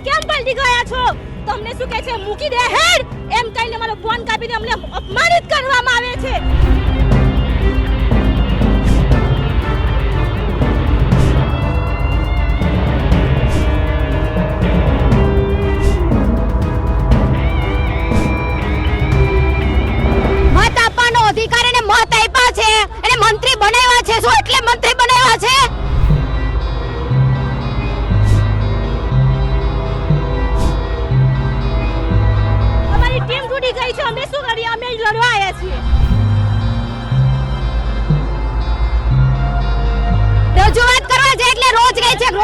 ત્યાંથી કેમ પલટી ગયા છો? તમને શું કહે છે? મૂકી દે હેડ! એમ કહીને મારો ફોન કાપીને અમને અપમાનિત કરવામાં આવે છે. અધિકાર એને મત આપ્યા છે. એને મંત્રી બનાવ્યા છે. શું એટલે મંત્રી બનાવ્યા છે?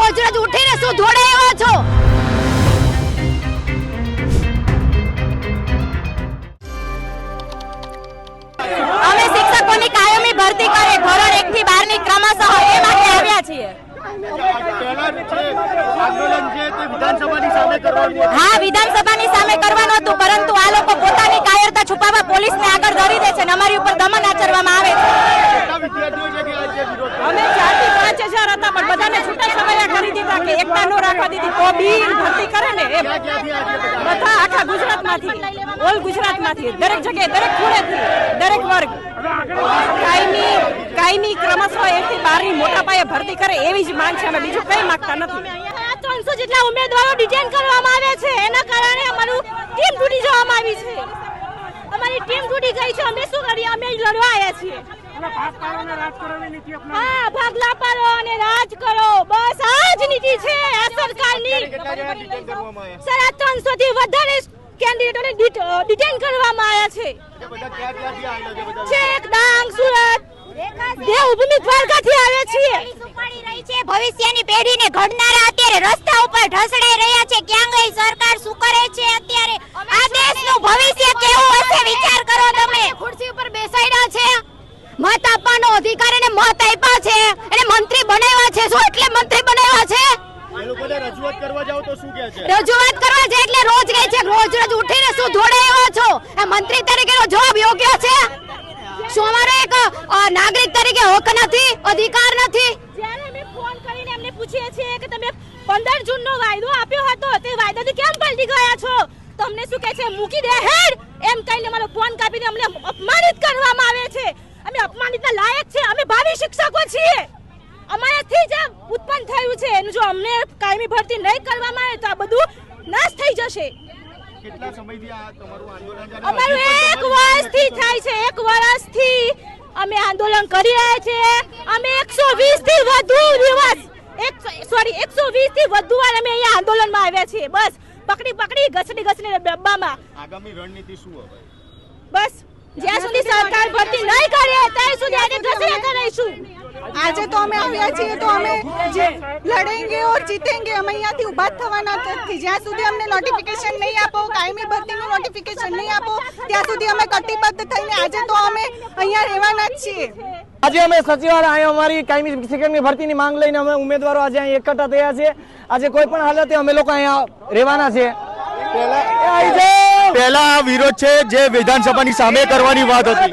રોજ રોજ ઉઠીને શું ધોડે એવા છો અમે શિક્ષકોની કાયમી ભરતી કરે ધોરણ 1 થી 12 ની ક્રમશઃ એ માટે આવ્યા છીએ. હા, વિધાનસભાની સામે કરવાનું હતું, પરંતુ આ લોકો પોતાની કાયરતા છુપાવવા પોલીસને આગળ ધરી દે છે અને અમારી ઉપર દમન આચરવામાં આવે છે કેટલા વિદ્યાર્થીઓ છે કે આજે વિરોધ કરે? અમે ચારથી પાંચ હજાર હતા પણ બધાને છૂટા છવાયા કરી દીધા કે એકતા નો રાખવા દીધી તો બી ભરતી કરે ને એ ક્યાં ક્યાંથી આજે બધા આખા ગુજરાતમાંથી ઓલ ગુજરાતમાંથી દરેક જગ્યાએ દરેક ખૂણેથી દરેક વર્ગ. કાયમી કાયમી ક્રમશઃ એકથી બારની મોટા પાયે ભરતી કરે એવી જ માંગ છે અમે બીજું કઈ માંગતા નથી. ત્રણસો જેટલા ઉમેદવારો ડિટેન કરવામાં આવે છે એના કારણે અમારું ટીમ તૂટી જવામાં આવી છે. અમારી ટીમ તૂટી ગઈ છે અમે શું કરીએ? અમે લડવા આવ્યા છીએ. હા ભાગલા પાડો અને રાજ કરો. બસ. નીતિ છે આ સરકારની? સાડા ત્રણસો થી વધારે કેન્ડિડેટોને ડિટેન કરવામાં આવ્યા છે. છે છેક ડાંગ સુરત. દેવભૂમિ દ્વારકાથી આવે છીએ. ઉપાડી રહી છે. ભવિષ્યની પેઢીને ઘડનારા અત્યારે રસ્તા ઉપર ઢસડાઈ રહ્યા છે. ક્યાં ગઈ સરકાર શું કરે છે અત્યારે? આ દેશનું ભવિષ્ય કેવું હશે? વિચાર કરો તમે. ખુરશી ઉપર બેસાડ્યા છે. મત આપવાનો અધિકાર એને મત આપ્યા છે. એને મંત્રી બનાવ્યા છે. શું એટલે મંત્રી બનાવ્યા છે? એ રજૂઆત કરવા જાવ તો શું કહે છે? રજૂઆત કરવા છે એટલે રોજ ગઈ છે રોજ રોજ ઉઠીને શું ધોડે એવા છો? એ મંત્રી તરીકેનો જોબ યોગ્ય છે? શું અમારો એક નાગરિક તરીકે હક નથી અધિકાર નથી? જ્યારે અમે ફોન કરીને એમને પૂછીએ છીએ કે તમે 15 જૂનનો વાયદો આપ્યો હતો તે વાયદાથી કેમ પલટી ગયા છો? તમને શું કહે છે? મૂકી દે હેડ! એમ કહીને અમારો ફોન કાપીને અમને અપમાનિત કરવામાં આવે છે અમે અપમાનિતના લાયક છે અમે ભાવિ શિક્ષકો છીએ અમારાથી જ આ ઉત્પન્ન થયું છે અને જો અમને કાયમી ભરતી નહીં કરવામાં આવે તો આ બધું નાશ થઈ જશે. કેટલા સમયથી આ તમારું આંદોલન છે? અને અમારું એક વર્ષથી થાય છે એક વર્ષથી અમે આંદોલન કરી રહ્યા છીએ અમે એકસો વીસથી વધુ દિવસ સોરી એકસો વીસથી વધુ વાર અમે અહીંયા આંદોલનમાં આવ્યા છીએ. બસ પકડી પકડી ઘસડી ઘસડી ડબ્બામાં. આગામી રણનીતિ શું હવે? બસ જ્યાં સુધી સરકાર ભરતી નહીં કરે ત્યાં સુધી આજે ઘસડ્યા આજે તો અમે આવ્યા છીએ તો અમે લડેંગે ઓર જીતેંગે અમે અહીંયાથી ઊભા થવાના નથી જ્યાં સુધી અમને નોટિફિકેશન નહીં આપો કાયમી ભરતીનું નોટિફિકેશન નહીં આપો ત્યાં સુધી અમે કટિબદ્ધ થઈને આજે તો અમે અહીંયા રહેવાના જ છીએ. આજે અમે સચિવાલય અહીંયા અમારી કાયમી શિક્ષકની ભરતીની માંગ લઈને અમે ઉમેદવારો આજે અહીં એકઠા થયા છે આજે કોઈ પણ હાલતે અમે લોકો અહીંયા રહેવાના છે પહેલા આ વિરોધ છે જે વિધાનસભાની સામે કરવાની વાત હતી.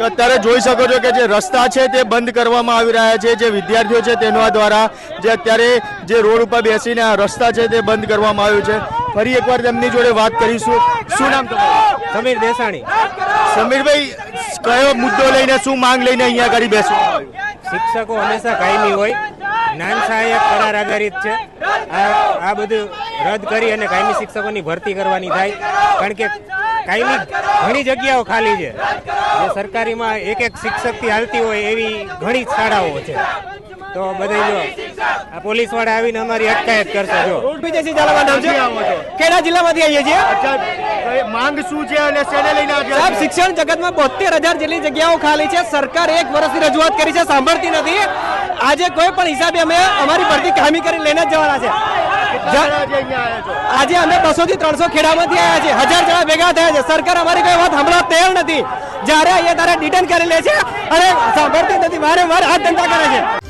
અત્યારે જોઈ શકો છો કે જે રસ્તા છે તે બંધ કરવામાં આવી રહ્યા છે જે વિદ્યાર્થીઓ છે તેના દ્વારા જે અત્યારે જે રોડ ઉપર બેસીને આ રસ્તા છે તે બંધ કરવામાં આવ્યું છે. ફરી એકવાર તેમની જોડે વાત કરીશું. શું નામ તમારું? સમીર દેસાણી. સમીરભાઈ કયો મુદ્દો લઈને શું માંગ લઈને અહીંયા આગળ બેસવામાં આવ્યું શિક્ષકો હંમેશા કાયમી હોય. જ્ઞાન સહાયક કરાર આધારિત છે. આ આ બધું રદ કરી અને કાયમી શિક્ષકોની ભરતી કરવાની થાય. કારણ કે કાયમી ઘણી જગ્યાઓ ખાલી છે. જે સરકારીમાં એક એક શિક્ષકથી હાલતી હોય એવી ઘણી શાળાઓ છે. તો બધા જો આ પોલીસવાળા આવીને અમારી અટકાયત કરશે જો. વિજયસિંહ નામ છે? ખેડા જિલ્લામાંથી આવીએ છીએ? માંગ શું છે અને શેને લઈને સાહેબ શિક્ષણ જગતમાં બોતેર હજાર જેટલી જગ્યાઓ ખાલી છે. સરકાર એક વર્ષની રજૂઆત કરી છે સાંભળતી નથી. આજે કોઈ પણ હિસાબે અમે અમારી ભરતી કામી કરીને લઈને જ જવાના છે. આજે અમે બસો થી ત્રણસો ખેડામાંથી આવ્યા છે હજાર જણા ભેગા થયા છે. સરકાર અમારી કોઈ વાત હમણાં તૈયાર નથી. જ્યારે અહીંયા તારે ડિટેન કરી લે છે અને સાંભળતી નથી. વારે વાર હાથ ધંધા કરે છે.